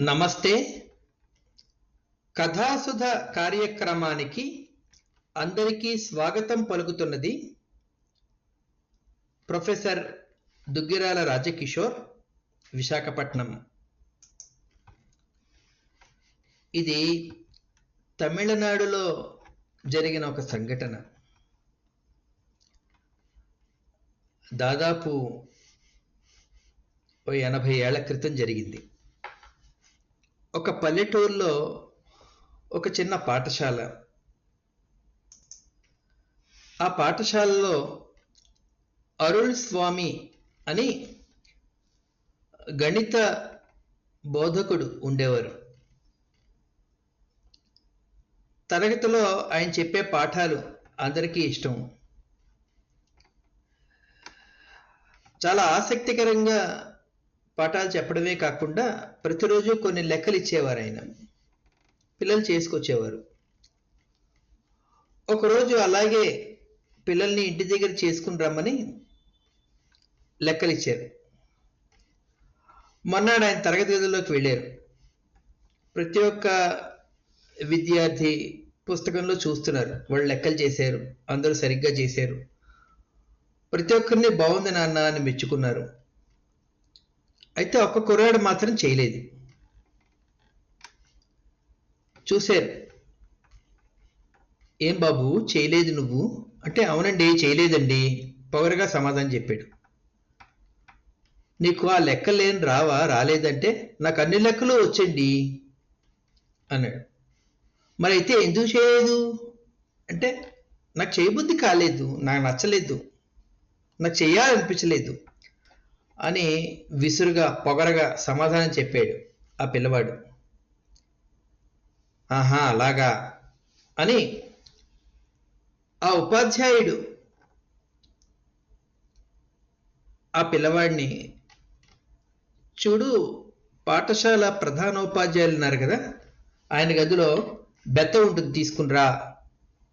నమస్తే. కథాసుధ కార్యక్రమానికి అందరికీ స్వాగతం పలుకుతున్నది ప్రొఫెసర్ దుగ్గిరాల రాజకిషోర్ విశాఖపట్నం. ఇది తమిళనాడులో జరిగిన ఒక సంఘటన. దాదాపు ఎనభై ఏళ్ళ క్రితం జరిగింది. ఒక పల్లెటూరులో ఒక చిన్న పాఠశాల. ఆ పాఠశాలలో అరుణ్ స్వామి అని గణిత బోధకుడు ఉండేవారు. తరగతిలో ఆయన చెప్పే పాఠాలు అందరికీ ఇష్టం. చాలా ఆసక్తికరంగా పాఠాలు చెప్పడమే కాకుండా ప్రతిరోజు కొన్ని లెక్కలు ఇచ్చేవారు ఆయన పిల్లలు చేసుకొచ్చేవారు. ఒకరోజు అలాగే పిల్లల్ని ఇంటి దగ్గర చేసుకుని రమ్మని లెక్కలు ఇచ్చారు మొన్నాడు ఆయన తరగతి గదిలోకి వెళ్ళారు. ప్రతి ఒక్క విద్యార్థి పుస్తకంలో చూస్తున్నారు. వాళ్ళు లెక్కలు చేశారు. అందరూ సరిగ్గా చేశారు. ప్రతి ఒక్కరిని బాగుంది నాన్న అని మెచ్చుకున్నారు. అయితే ఒక్క కుర్రాడు మాత్రం చేయలేదు. చూశారు. ఏం బాబు? చేయలేదు నువ్వు? అంటే అవునండి చేయలేదండి. పొగరగా సమాధానం చెప్పాడు. నీకు ఆ లెక్కలేని రావా? రాలేదంటే నాకు అన్ని లెక్కలు వచ్చండి అన్నాడు. మరి అయితే ఎందుకు చేయలేదు? అంటే నాకు చేయబుద్ధి కాలేదు. నాకు నచ్చలేదు. నాకు చేయాలనిపించలేదు. అని విసురుగా పొగరగా సమాధానం చెప్పాడు ఆ పిల్లవాడు. ఆహా అలాగా అని ఆ ఉపాధ్యాయుడు ఆ పిల్లవాడిని చూడు పాఠశాల ప్రధానోపాధ్యాయులు ఉన్నారు కదా ఆయన గదిలో బెత్త ఉంటుంది తీసుకునిరా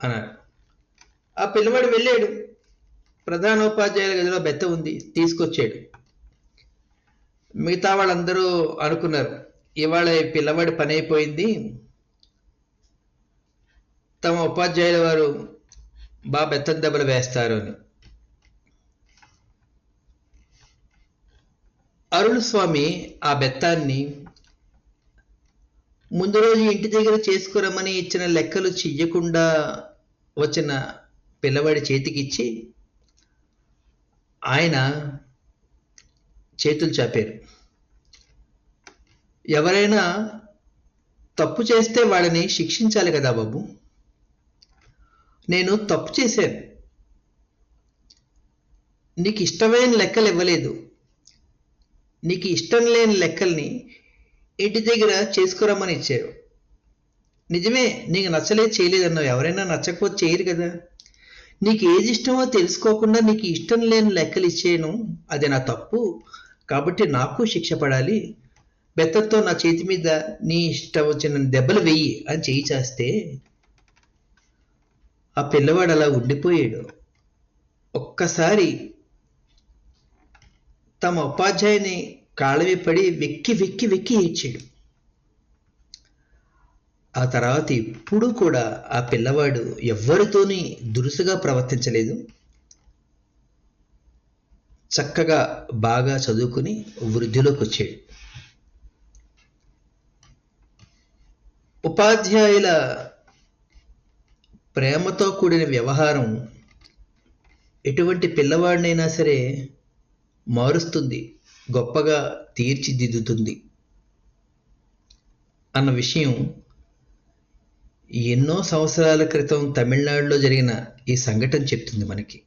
అన్నారు ఆ పిల్లవాడు వెళ్ళాడు. ప్రధానోపాధ్యాయుల గదిలో బెత్త ఉంది తీసుకొచ్చాడు. మిగతా వాళ్ళందరూ అనుకున్నారు ఇవాళ పిల్లవాడి పని అయిపోయింది. తమ ఉపాధ్యాయుల వారు బాగా బెత్తం దెబ్బలు వేస్తారు అని. అరుణ్ స్వామి ఆ బెత్తాన్ని ముందు రోజు ఇంటి దగ్గర చేసుకురమ్మని ఇచ్చిన లెక్కలు చెయ్యకుండా వచ్చిన పిల్లవాడి చేతికిచ్చి ఆయన చేతులు చాపారు. ఎవరైనా తప్పు చేస్తే వాళ్ళని శిక్షించాలి కదా బాబు. నేను తప్పు చేశాను. నీకు ఇష్టమైన లెక్కలు ఇవ్వలేదు. నీకు ఇష్టం లేని లెక్కల్ని ఇంటి దగ్గర చేసుకురమ్మని ఇచ్చారు. నిజమే నీకు నచ్చలేదు చేయలేదన్నావు ఎవరైనా నచ్చకపోతే చేయరు కదా. నీకు ఏది ఇష్టమో తెలుసుకోకుండా నీకు ఇష్టం లేని లెక్కలు ఇచ్చేయను. అది నా తప్పు. కాబట్టి నాకు శిక్ష పడాలి. బెత్తతో నా చేతి మీద నీ ఇష్టం వచ్చిన దెబ్బలు వెయ్యి అని చేయి చేస్తే ఆ పిల్లవాడు అలా ఉండిపోయాడు. ఒక్కసారి తమ ఉపాధ్యాయుని కాళ్ళవి పడి వెక్కి వెక్కి వెక్కి ఏడ్చాడు. ఆ తర్వాత ఎప్పుడూ కూడా ఆ పిల్లవాడు ఎవ్వరితోని దురుసుగా ప్రవర్తించలేదు. చక్కగా బాగా చదువుకుని వృద్ధిలోకి వచ్చాడు. ఉపాధ్యాయుల ప్రేమతో కూడిన వ్యవహారం ఎటువంటి పిల్లవాడినైనా సరే మారుస్తుంది గొప్పగా తీర్చిదిద్దుతుంది అన్న విషయం ఎన్నో సంవత్సరాల క్రితం తమిళనాడులో జరిగిన ఈ సంఘటన చెప్తుంది మనకి.